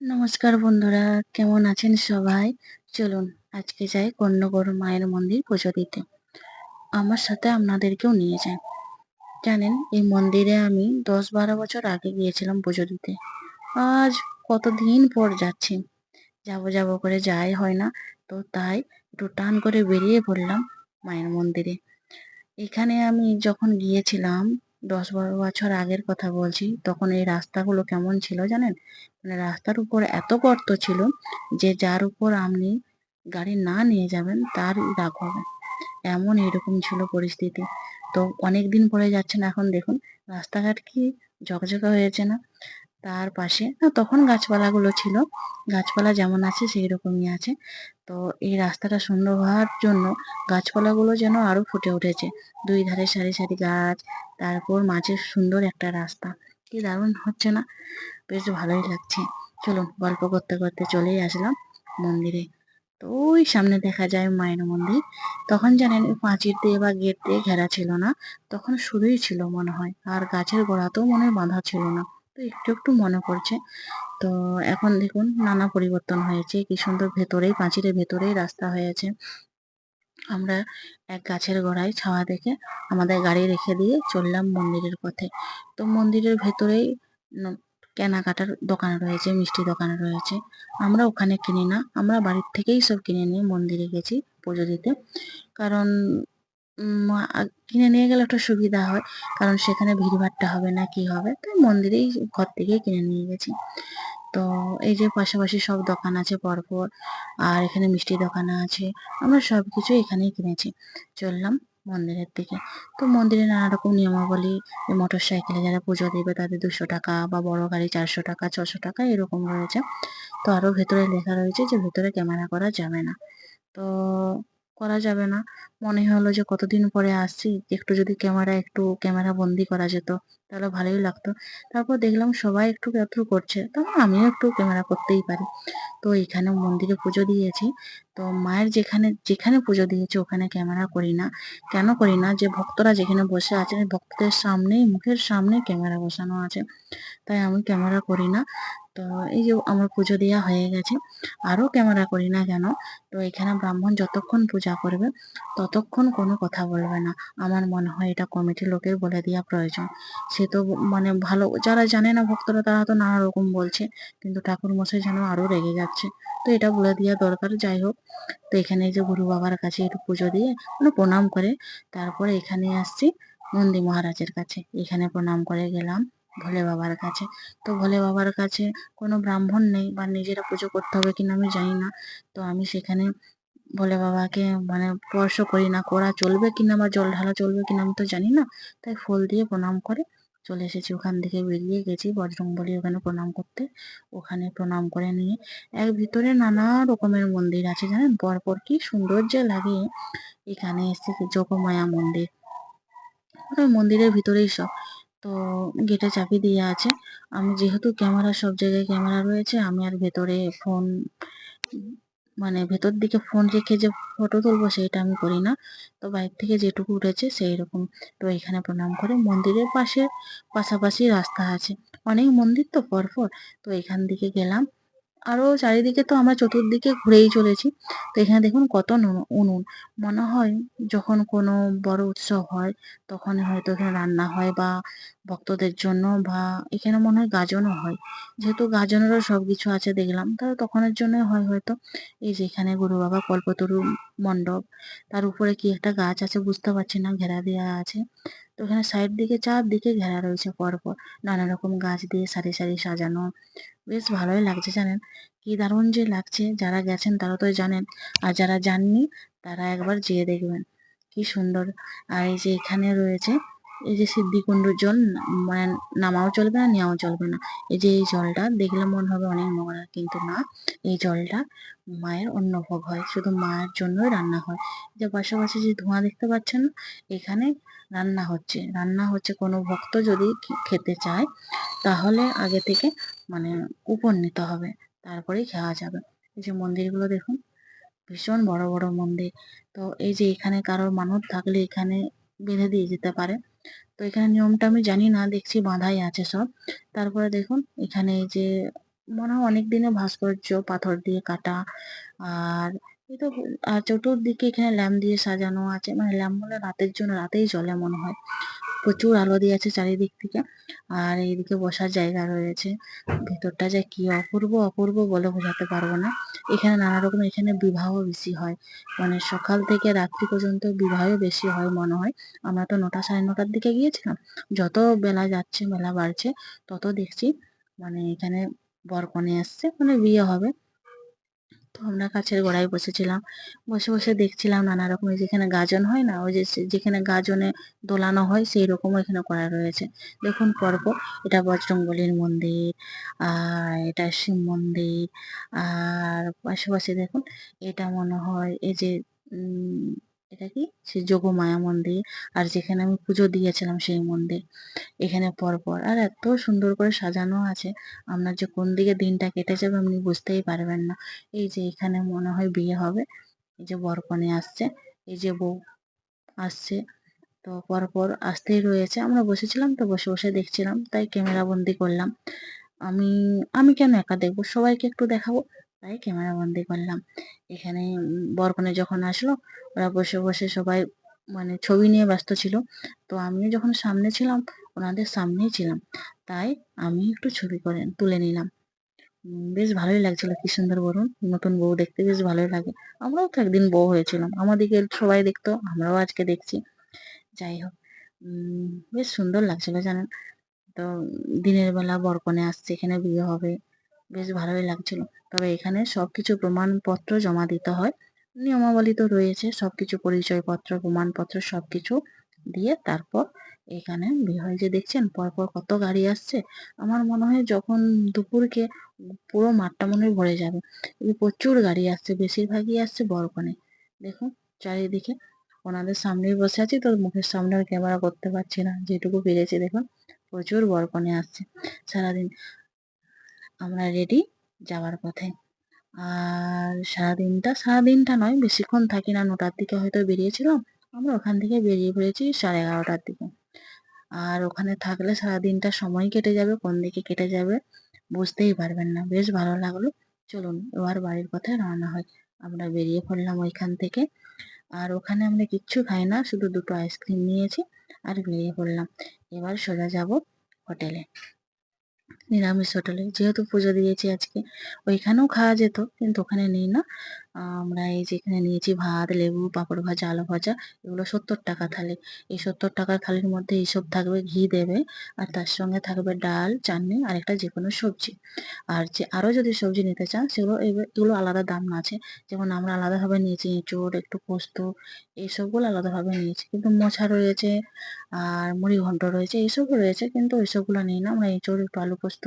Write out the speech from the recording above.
নমস্কার বন্ধুরা, কেমন আছেন সবাই? চলুন আজকে যাই কন্যগড় মায়ের মন্দির পুজো দিতে। আমার সাথে আপনাদেরকেও নিয়ে যাই। জানেন, এই মন্দিরে আমি দশ বারো বছর আগে গিয়েছিলাম পুজো দিতে। আজ কতদিন পর যাচ্ছি? যাব যাব করে যাই, হয় না? তো তাই একটু টান করে বেরিয়ে পড়লাম মায়ের মন্দিরে। এখানে আমি যখন গিয়েছিলাম দশ বারো বছর আগের কথা বলছি, তখন এই রাস্তাগুলো কেমন ছিল জানেন? মানে রাস্তার উপর এত গর্ত ছিল যে যার উপর আপনি গাড়ি না নিয়ে যাবেন তার রাগ হবে। এমন এরকম ছিল পরিস্থিতি। তো অনেক দিন পরে যাচ্ছেন এখন দেখুন, রাস্তাঘাট কি ঝকঝকা হয়েছে না? তার পাশে। না তখন গাছপালাগুলো ছিল। গাছপালা যেমন আছে সেই রকমই আছে। তো এই রাস্তাটা সুন্দর হওয়ার জন্য গাছপালাগুলো যেন আরও ফুটে উঠেছে। দুই ধারে সারি সারি গাছ, তারপর মাঝে সুন্দর একটা রাস্তা। কি দারুণ হচ্ছে না? বেশ ভালোই লাগছে। চলুন, গল্প করতে করতে চলেই আসলাম মন্দিরে। তো ওই সামনে দেখা যায় মায়ের মন্দির। তখন জানেন পাঁচির দিয়ে বা গেট দিয়ে ঘেরা ছিল না। তখন শুধুই ছিল মনে হয়। আর গাছের গোড়াতেও মনে হয় বাঁধা ছিল না। একটু একটু মনে পড়ছে। তো এখন দেখুন নানা পরিবর্তন হয়েছে। কি সুন্দর ভেতরেই পাঁচিরের ভেতরেই রাস্তা হয়েছে আমরা এক গাছের গোড়ায় ছাওয়া দেখে আমাদের গাড়ি রেখে দিয়ে চললাম মন্দিরের পথে। তো মন্দিরের ভেতরেই কেনাকাটার দোকান রয়েছে মিষ্টি দোকান রয়েছে। আমরা ওখানে কিনি না, আমরা বাড়ির থেকেই সব কিনে নিয়ে মন্দিরে গেছি পুজো দিতে। কারণ কিনে নিয়ে গেলে একটা সুবিধা হয়। কারণ সেখানে ভিড়ভাট্টা হবে না কি হবে? তাই মন্দিরেই ঘর থেকেই কিনে নিয়ে গেছি। তো এই যে পাশাপাশি সব দোকান আছে পরপর, আর এখানে মিষ্টি দোকান আছে, আমরা সব কিছু এখানেই কিনেছি। চললাম মন্দিরের দিকে। তো মন্দিরে নানা রকম নিয়মাবলী মোটর সাইকেলে যারা পুজো দেবে তাদের দুশো টাকা বা বড় গাড়ি চারশো টাকা, ছশো টাকা এরকম রয়েছে। তো আরও ভেতরে লেখা রয়েছে যে ভেতরে ক্যামেরা করা যাবে না। তো করা যাবে না। মনে হলো যে কতদিন পরে আসছি, একটু যদি ক্যামেরা, একটু ক্যামেরা বন্দি করা যেত, তাহলে ভালোই লাগতো। তারপর দেখলাম সবাই একটু একটু করছে তখন আমিও একটু ক্যামেরা করতেই পারি। তো এখানে মন্দিরে পুজো দিয়েছি। তো মায়ের যেখানে যেখানে পুজো দিয়েছি ওখানে ক্যামেরা করি না। কেন করি না? যে ভক্তরা যেখানে বসে আছেন ভক্তদের সামনেই, মুখের সামনে ক্যামেরা বসানো আছে। তাই আমি ক্যামেরা করি না। তো এই যে আমার পুজো দেওয়া হয়ে গেছে আরও ক্যামেরা করি না কেন? তো এখানে ব্রাহ্মণ যতক্ষণ পূজা করবে, ততক্ষণ কোনো কথা বলবে না। আমার মনে হয় এটা কমিটির লোকের বলে দেওয়া প্রয়োজন। সে তো মানে ভালো, যারা জানে না ভক্তরা, তারা তো নানা রকম বলছে, কিন্তু ঠাকুর মশাই যেন আরও রেগে যাচ্ছে। তো এটা বলে দেওয়া দরকার, যাই হোক। তো এখানে যে গুরু বাবার কাছে একটু পুজো দিয়ে মানে প্রণাম করে, তারপরে এখানে আসছি নন্দী মহারাজের কাছে। এখানে প্রণাম করে গেলাম। ভোলে বাবার কাছে। তো ভোলে বাবার কাছে কোনো ব্রাহ্মণ নেই বা নিজেরা পুজো করতে হবে কিনা আমি জানি না। তো আমি সেখানে ভোলে বাবাকে মানে স্পর্শ করি না। করা চলবে কিনা বা জল ঢালা চলবে কিনা আমি তো জানি না। তাই ফুল দিয়ে প্রণাম করে চলে এসেছি। ওখান থেকে বেরিয়ে গেছি বজরংবলী ওখানে প্রণাম করতে। ওখানে প্রণাম করে নিয়ে এক ভিতরে নানা রকমের মন্দির আছে জানেন? পরপর কি সুন্দর যে লাগে। এখানে এসেছি যোগমায়া মন্দির। মন্দিরের ভিতরেই সব। তো গেটে চাবি দিয়ে আছে। আমি যেহেতু ক্যামেরা সব জায়গায় ক্যামেরা রয়েছে, আমি আর ভেতরে ফোন মানে ভেতর দিকে ফোন রেখে যে ফটো তুলবো সেইটা আমি করি না। তো বাইরে থেকে যেটুকু উঠেছে সেই রকম। তো এখানে প্রণাম করে মন্দিরের পাশে পাশাপাশি রাস্তা আছে। অনেক মন্দির তো পরপর। তো এখান দিকে গেলাম। আরও চারিদিকে তো আমরা চতুর্দিকে ঘুরেই চলেছি। তো এখানে দেখুন কত উনুন। মনে হয় যখন কোনো বড় উৎসব হয়, তখন হয়তো এখানে রান্না হয় বা ভক্তদের জন্য বা এখানে মনে হয় গাজনও হয়। যেহেতু গাজনেরও সব কিছু আছে দেখলাম, তাহলে তখনের জন্য হয় হয়তো। এই যে এখানে গুরু বাবা কল্পতরু মণ্ডপ, তার উপরে কি একটা গাছ আছে বুঝতে পারছি না, ঘেরা দেওয়া আছে। তো এখানে সাইড দিকে, চারদিকে ঘেরা রয়েছে পরপর নানা রকম গাছ দিয়ে সারি সারি সাজানো। বেশ ভালোই লাগছে জানেন। কি দারুণ যে লাগছে, যারা গেছেন তারা তো জানেন, আর যারা যাননি তারা একবার যেয়ে দেখবেন, কি সুন্দর। আর এই যে এখানে রয়েছে, এই যে সিদ্ধিকুণ্ডুর জল মানে নামাও চলবে না, নেওয়াও চলবে না, এই যে এই জলটা দেখলে মনে হবে অনেক নোংরা, কিন্তু না, এই জলটা মায়ের অন্নভোগ হয়, শুধু মায়ের জন্যই রান্না হয়। যে পাশাপাশি যে ধোঁয়া দেখতে পাচ্ছেন, এখানে রান্না হচ্ছে রান্না হচ্ছে, কোনো ভক্ত যদি খেতে চায়, তাহলে আগে থেকে মানে কুপন নিতে হবে। তারপরেই খাওয়া যাবে। এই যে মন্দিরগুলো দেখুন, ভীষণ বড় বড় মন্দির। তো এই যে এখানে কারোর মানত থাকলে এখানে বেঁধে দিয়ে যেতে পারে। তো এখানে নিয়মটা আমি জানি না, দেখছি বাঁধাই আছে সব। তারপরে দেখুন, এখানে এই যে মনে হয় অনেক দিনের ভাস্কর্য, পাথর দিয়ে কাটা, আর এই তো আর চতুর্দিকে এখানে ল্যাম্প দিয়ে সাজানো আছে। মানে ল্যাম্প বলে রাতের জন্য রাতেই জ্বলে মনে হয়। প্রচুর আলো দিয়েছে চারিদিক থেকে। আর এইদিকে বসার জায়গা রয়েছে। ভেতরটা যে কি অপূর্ব অপূর্ব বলে বোঝাতে পারব না। এখানে নানা রকম, এখানে বিবাহ বেশি হয়। মানে সকাল থেকে রাত্রি পর্যন্ত বিবাহই বেশি হয় মনে হয়। আমরা তো নটা সাড়ে নটার দিকে গিয়েছিলাম। যত বেলা যাচ্ছে, বেলা বাড়ছে, তত দেখছি মানে এখানে বর কনে আসছে মানে বিয়ে হবে। তো আমরা কাছের গোড়ায় বসেছিলাম। বসে বসে দেখছিলাম নানা রকমের যেখানে গাজন হয় না, ওই যে যেখানে গাজনে দোলানো হয় সেই রকম এখানে করা রয়েছে। দেখুন পরপর, এটা বজরঙ্গলির মন্দির, আর এটা শিব মন্দির, আর পাশাপাশি দেখুন, এটা মনে হয় এই যে এটা কি? সে যোগমায়া মন্দির। আর যেখানে আমি পুজো দিয়েছিলাম সেই মন্দির। এখানে পরপর। আর এত সুন্দর করে সাজানো আছে। আপনার যে কোন দিকে দিনটা কেটে যাবে আপনি বুঝতেই পারবেন না। এই যে এখানে মনে হয় বিয়ে হবে। এই যে বর কনে আসছে। এই যে বউ আসছে। তো পরপর আসতেই রয়েছে। আমরা বসেছিলাম তো বসে বসে দেখছিলাম। তাই ক্যামেরা বন্দি করলাম। আমি আমি কেন একা দেখব? সবাইকে একটু দেখাবো। তাই ক্যামেরা বন্দি করলাম। এখানে উম, বর কনে যখন আসলো ওরা বসে বসে সবাই মানে ছবি নিয়ে ব্যস্ত ছিল। তো আমিও যখন সামনে ছিলাম ওনাদের সামনেই ছিলাম। তাই আমি একটু ছবি করে তুলে নিলাম। বেশ ভালোই লাগছিল। কি সুন্দর বলুন নতুন বউ দেখতে বেশ ভালোই লাগে। আমরাও তো একদিন বউ হয়েছিলাম। আমাদেরকে সবাই দেখতো আমরাও আজকে দেখছি। যাই হোক বেশ সুন্দর লাগছিল জানেন। তো দিনের বেলা বরকনে আসছে এখানে বিয়ে হবে। বেশ ভালোই লাগছিল। তবে এখানে সবকিছু প্রমাণপত্র জমা দিতে হয়। নিয়মাবলী তো রয়েছে, সবকিছু পরিচয়পত্র, প্রমাণপত্র সবকিছু দিয়ে তারপর এখানে বিয়ে যে দেখছেন, পরপর কত গাড়ি আসছে। আমার মনে হয় যখন দুপুরকে পুরো মাঠটা মনে ভরে যাবে। প্রচুর গাড়ি আসছে, বেশিরভাগই আসছে বরকনে দেখুন, চারিদিকে ওনাদের সামনেই বসে আছি, তো মুখের সামনে ক্যামেরা করতে পারছি না। যেটুকু পেরেছি, দেখুন, প্রচুর বরকনে আসছে। সারাদিন আমরা রেডি যাওয়ার পথে। আর সারাদিনটা সারাদিনটা নয়, বেশিক্ষণ থাকি না। নটার দিকে হয়তো বেরিয়েছিলাম, আমরা ওখান থেকে বেরিয়ে পড়েছি সাড়ে এগারোটার দিকে। আর ওখানে থাকলে সারাদিনটা সময় কেটে যাবে, কোন দিকে কেটে যাবে বুঝতেই পারবেন না। বেশ ভালো লাগল। চলুন, এবার বাড়ির পথে রওনা হয় আমরা বেরিয়ে পড়লাম ওইখান থেকে। আর ওখানে আমরা কিচ্ছু খাই না, শুধু দুটো আইসক্রিম নিয়েছি আর বেরিয়ে পড়লাম। এবার সোজা যাব হোটেলে। নিরামিষ হোটেলে। যেহেতু পুজো দিয়েছি আজকে, ওইখানেও খাওয়া যেত, কিন্তু ওখানে নেই না। আমরা এই যেখানে নিয়েছি ভাত, লেবু, পাঁপড় ভাজা, আলু ভাজা, এগুলো সত্তর টাকা থালি। এই সত্তর টাকার থালির মধ্যে এইসব থাকবে ঘি দেবে, আর তার সঙ্গে থাকবে ডাল, চাটনি, আর একটা যে কোনো সবজি। আর যে আরও যদি সবজি নিতে চান, সেগুলো এগুলো আলাদা দাম আছে। যেমন আমরা আলাদাভাবে নিয়েছি এঁচোড়, একটু পোস্ত, এইসবগুলো আলাদাভাবে নিয়েছি। কিন্তু মোছা রয়েছে, আর মুড়ি ঘন্ট রয়েছে, এইসবও রয়েছে, কিন্তু ওইসবগুলো নিই না। আমরা এঁচোড়, একটু আলু পোস্ত